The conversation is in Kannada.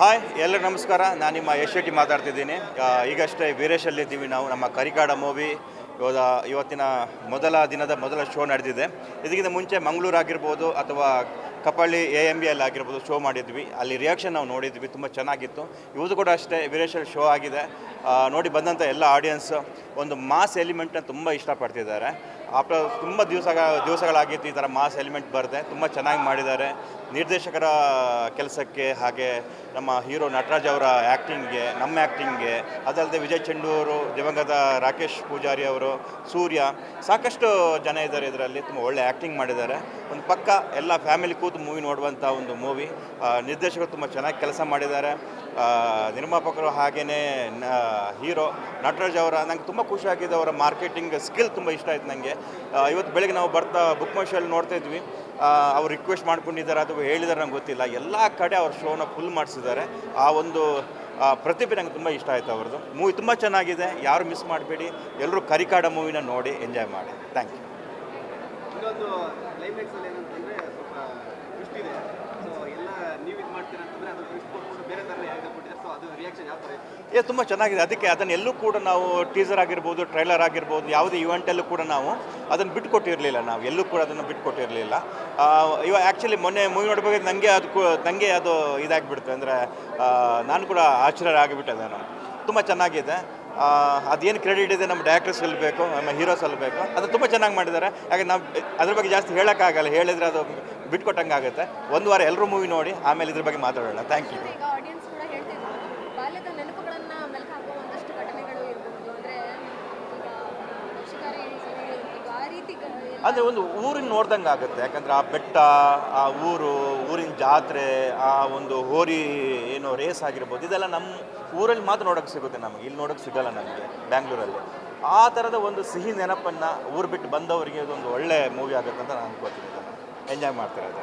ಹಾಯ್ ಎಲ್ಲರೂ ನಮಸ್ಕಾರ. ನಾನು ನಿಮ್ಮ ಯಶ್ ಶೆಟ್ಟಿ ಮಾತಾಡ್ತಿದ್ದೀನಿ. ಈಗಷ್ಟೇ ವೀರೇಶಲ್ಲಿದ್ದೀವಿ ನಾವು, ನಮ್ಮ ಕರಿಕಾಡ ಮೂವಿ. ಇವಾಗ ಇವತ್ತಿನ ಮೊದಲ ದಿನದ ಮೊದಲ ಶೋ ನಡೆದಿದೆ. ಇದಕ್ಕಿಂತ ಮುಂಚೆ ಮಂಗಳೂರು ಆಗಿರ್ಬೋದು ಅಥವಾ ಕಪಳ್ಳಿ ಎ ಎಂ ಬಿ ಅಲ್ಲಿ ಆಗಿರ್ಬೋದು ಶೋ ಮಾಡಿದ್ವಿ. ಅಲ್ಲಿ ರಿಯಾಕ್ಷನ್ ನಾವು ನೋಡಿದ್ವಿ, ತುಂಬ ಚೆನ್ನಾಗಿತ್ತು. ಇವತ್ತು ಕೂಡ ಅಷ್ಟೇ ವೀರೇಶಲ್ಲಿ ಶೋ ಆಗಿದೆ. ನೋಡಿ ಬಂದಂಥ ಎಲ್ಲ ಆಡಿಯನ್ಸ್ ಒಂದು ಮಾಸ್ ಎಲಿಮೆಂಟ್ನ ತುಂಬ ಇಷ್ಟಪಡ್ತಿದ್ದಾರೆ. ಆಫ್ಟರ್ ತುಂಬ ದಿವಸ ದಿವಸಗಳಾಗಿತ್ತು ಈ ಥರ ಮಾಸ್ ಎಲಿಮೆಂಟ್ ಬರದೆ, ತುಂಬ ಚೆನ್ನಾಗಿ ಮಾಡಿದ್ದಾರೆ. ನಿರ್ದೇಶಕರ ಕೆಲಸಕ್ಕೆ ಹಾಗೆ ನಮ್ಮ ಹೀರೋ ನಟರಾಜ್ ಅವರ ಆ್ಯಕ್ಟಿಂಗ್ಗೆ ನಮ್ಮ ಆ್ಯಕ್ಟಿಂಗ್ಗೆ ಅದಲ್ಲದೆ ವಿಜಯ್ ಚೆಂಡೂರು, ದಿವಂಗತ ರಾಕೇಶ್ ಪೂಜಾರಿ ಅವರು, ಸೂರ್ಯ, ಸಾಕಷ್ಟು ಜನ ಇದ್ದಾರೆ ಇದರಲ್ಲಿ, ತುಂಬ ಒಳ್ಳೆ ಆ್ಯಕ್ಟಿಂಗ್ ಮಾಡಿದ್ದಾರೆ. ಒಂದು ಪಕ್ಕ ಎಲ್ಲ ಫ್ಯಾಮಿಲಿ ಕೂತು ಮೂವಿ ನೋಡುವಂಥ ಒಂದು ಮೂವಿ ನಿರ್ದೇಶಕರು ತುಂಬ ಚೆನ್ನಾಗಿ ಕೆಲಸ ಮಾಡಿದ್ದಾರೆ. ನಿರ್ಮಾಪಕರು ಹಾಗೆಯೇ ಹೀರೋ ನಟರಾಜ್ ಅವರ, ನಂಗೆ ತುಂಬ ಖುಷಿಯಾಗಿದೆ ಅವರ ಮಾರ್ಕೆಟಿಂಗ್ ಸ್ಕಿಲ್ ತುಂಬ ಇಷ್ಟ ಆಯ್ತು ನನಗೆ ಇವತ್ತು ಬೆಳಗ್ಗೆ ನಾವು ಬರ್ತಾ ಬುಕ್ ಮೈ ನೋಡ್ತಾ ಇದ್ವಿ. ಅವ್ರು ರಿಕ್ವೆಸ್ಟ್ ಮಾಡ್ಕೊಂಡಿದ್ದಾರೆ ಅಥವಾ ಹೇಳಿದ್ದಾರೆ ನಂಗೆ ಗೊತ್ತಿಲ್ಲ. ಎಲ್ಲ ಕಡೆ ಅವ್ರ ಶೋನ ಫುಲ್ ಮಾಡಿಸಿದ್ದಾರೆ. ಆ ಒಂದು ಪ್ರತಿಭೆ ನಂಗೆ ತುಂಬ ಇಷ್ಟ ಆಯಿತು ಅವ್ರದ್ದು. ಮೂವಿ ತುಂಬ ಚೆನ್ನಾಗಿದೆ. ಯಾರು ಮಿಸ್ ಮಾಡಬೇಡಿ. ಎಲ್ಲರೂ ಕರಿಕಾಡ ಮೂವಿನ ನೋಡಿ ಎಂಜಾಯ್ ಮಾಡಿ. ಥ್ಯಾಂಕ್ ಯು ಕ್ಲೈಮ್ಯಾಕ್ಸ್ ಅಲ್ಲಿ ಏನಂತಂದ್ರೆ ಸ್ವಲ್ಪ ಸೊ ಎಲ್ಲ ನೀವು ಇದು ಮಾಡ್ತೀರಾ ಅಂತಂದ್ರೆ ಅದು ಟ್ವಿಸ್ಟ್ ಕೊಟ್ಬಿಟ್ಟು ಬೇರೆ ಥರ ಯಾವ್ದು ಕೊಟ್ಟಿದ್ದಾರೆ ಸೊ ಅದು ರಿಯಾಕ್ಷನ್ ಯಾವ ಥರ ಇತ್ತು ಏ, ತುಂಬ ಚೆನ್ನಾಗಿದೆ. ಅದಕ್ಕೆ ಅದನ್ನು ಎಲ್ಲೂ ಕೂಡ ನಾವು ಟೀಸರ್ ಆಗಿರ್ಬೋದು ಟ್ರೈಲರ್ ಆಗಿರ್ಬೋದು, ಯಾವುದೇ ಇವೆಂಟಲ್ಲೂ ಕೂಡ ನಾವು ಅದನ್ನು ಬಿಟ್ಕೊಟ್ಟಿರಲಿಲ್ಲ ನಾವು. ಎಲ್ಲೂ ಕೂಡ ಅದನ್ನು ಬಿಟ್ಕೊಟ್ಟಿರಲಿಲ್ಲ. ಇವಾಗ ಆ್ಯಕ್ಚುಲಿ ಮೊನ್ನೆ ಮೂವಿ ನೋಡ್ಬೇಕು ನನಗೆ ಅದು ನನಗೆ ಅದು ಇದಾಗಿಬಿಡ್ತು. ಅಂದರೆ ನಾನು ಕೂಡ ಆಶ್ಚರ್ಯ ಆಗಿಬಿಟ್ಟೆ ನಾನು. ತುಂಬ ಚೆನ್ನಾಗಿದೆ. ಅದೇನು ಕ್ರೆಡಿಟ್ ಇದೆ ನಮ್ಮ ಡೈರೆಕ್ಟರ್ ಬೇಕು, ನಮ್ಮ ಹೀರೋಸಲ್ಲಿ ಬೇಕು. ಅದು ತುಂಬ ಚೆನ್ನಾಗಿ ಮಾಡಿದ್ದಾರೆ ಹಾಗೆ ನಾವು, ಅದ್ರ ಬಗ್ಗೆ ಜಾಸ್ತಿ ಹೇಳೋಕ್ಕಾಗಲ್ಲ ಹೇಳಿದರೆ ಅದು ಬಿಟ್ಕೊಟ್ಟಂಗೆ ಆಗುತ್ತೆ ಒಂದು ವಾರ ಎಲ್ಲರೂ ಮೂವಿ ನೋಡಿ, ಆಮೇಲೆ ಇದ್ರ ಬಗ್ಗೆ ಮಾತಾಡೋಣ. ಥ್ಯಾಂಕ್ ಯು ಬಾಲ್ಯದ ನೆನಪುಗಳನ್ನ ಮೆಲುಕು ಹಾಕುವ ಒಂದಷ್ಟು ಘಟನೆಗಳು ಇರ್ಬೋದು. ಅಂದ್ರೆ ಅಂದರೆ ಒಂದು ಊರಿನ ನೋಡ್ದಂಗೆ ಆಗುತ್ತೆ. ಯಾಕಂದರೆ ಆ ಬೆಟ್ಟ, ಆ ಊರು, ಊರಿನ ಜಾತ್ರೆ, ಆ ಒಂದು ಹೋರಿ ಏನೋ ರೇಸ್ ಆಗಿರ್ಬೋದು, ಇದೆಲ್ಲ ನಮ್ಮ ಊರಲ್ಲಿ ಮಾತ್ರ ನೋಡೋಕ್ಕೆ ಸಿಗುತ್ತೆ ನಮಗೆ. ಇಲ್ಲಿ ನೋಡೋಕ್ಕೆ ಸಿಗಲ್ಲ ನಮಗೆ ಬ್ಯಾಂಗ್ಳೂರಲ್ಲಿ. ಆ ಥರದ ಒಂದು ಸಿಹಿ ನೆನಪನ್ನು ಊರು ಬಿಟ್ಟು ಬಂದವರಿಗೆ ಇದೊಂದು ಒಳ್ಳೆ ಮೂವಿ ಆಗುತ್ತೆ ಅಂತ ನಾನು ಅನ್ಕೋತೀನಿ ಎಂಜಾಯ್ ಮಾಡ್ತಿರೋದು.